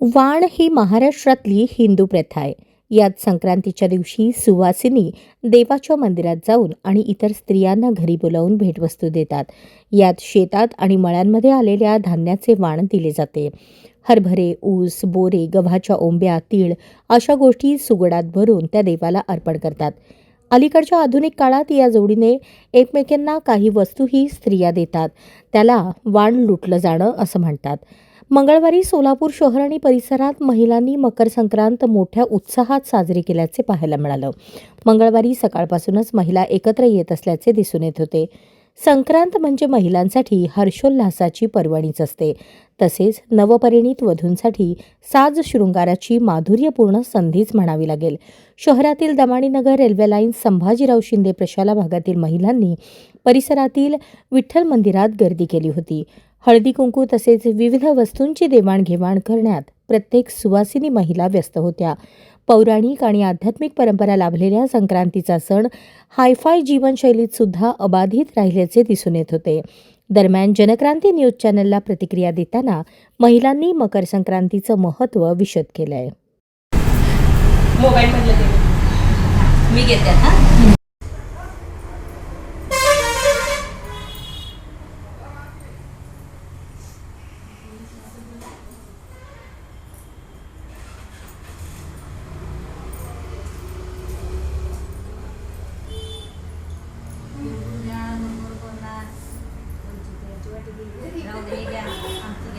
वाण ही महाराष्ट्रातली हिंदू प्रथा आहे. यात संक्रांतीच्या दिवशी सुवासिनी देवाच्या मंदिरात जाऊन आणि इतर स्त्रियांना घरी बोलावून भेटवस्तू देतात. यात शेतात आणि मळ्यांमध्ये आलेल्या धान्याचे वाण दिले जाते. हरभरे ऊस बोरे गव्हाच्या ओंब्या तीळ अशा गोष्टी सुगडात भरून त्या देवाला अर्पण करतात. अलीकडच्या आधुनिक काळात या जोडीने एकमेकांना काही वस्तूही स्त्रिया देतात. त्याला वाण लुटलं जाणं असं म्हणतात. मंगळवारी सोलापूर शहर आणि परिसरात महिलांनी मकर संक्रांत मोठ्या उत्साहात साजरी केल्याचे पाहायला मिळालं. मंगळवारी सकाळपासूनच महिला एकत्र येत असल्याचे दिसून येत होते. संक्रांत म्हणजे महिलांसाठी हर्षोल्लासाची पर्वणीच असते. तसेच नवपरिणीत वधूंसाठी साज शृंगाराची माधुर्यपूर्ण संधीच म्हणावी लागेल. शहरातील दमाणीनगर रेल्वे लाईन संभाजीराव शिंदे प्रशाला भागातील महिलांनी परिसरातील विठ्ठल मंदिरात गर्दी केली होती. हळदी कुंकू तसेच विविध वस्तूंची देवाणघेवाण करण्यात प्रत्येक सुवासिनी महिला व्यस्त होत्या. पौराणिक आणि आध्यात्मिक परंपरा लाभलेल्या संक्रांतीचा सण हायफाय जीवनशैलीत सुद्धा अबाधित राहिल्याचे दिसून येत होते. दरम्यान जनक्रांती न्यूज चॅनलला प्रतिक्रिया देताना महिलांनी मकर संक्रांतीचं महत्त्व विशद केलंय. मोबाईल मी घेते हा 然后我们边啊，这边。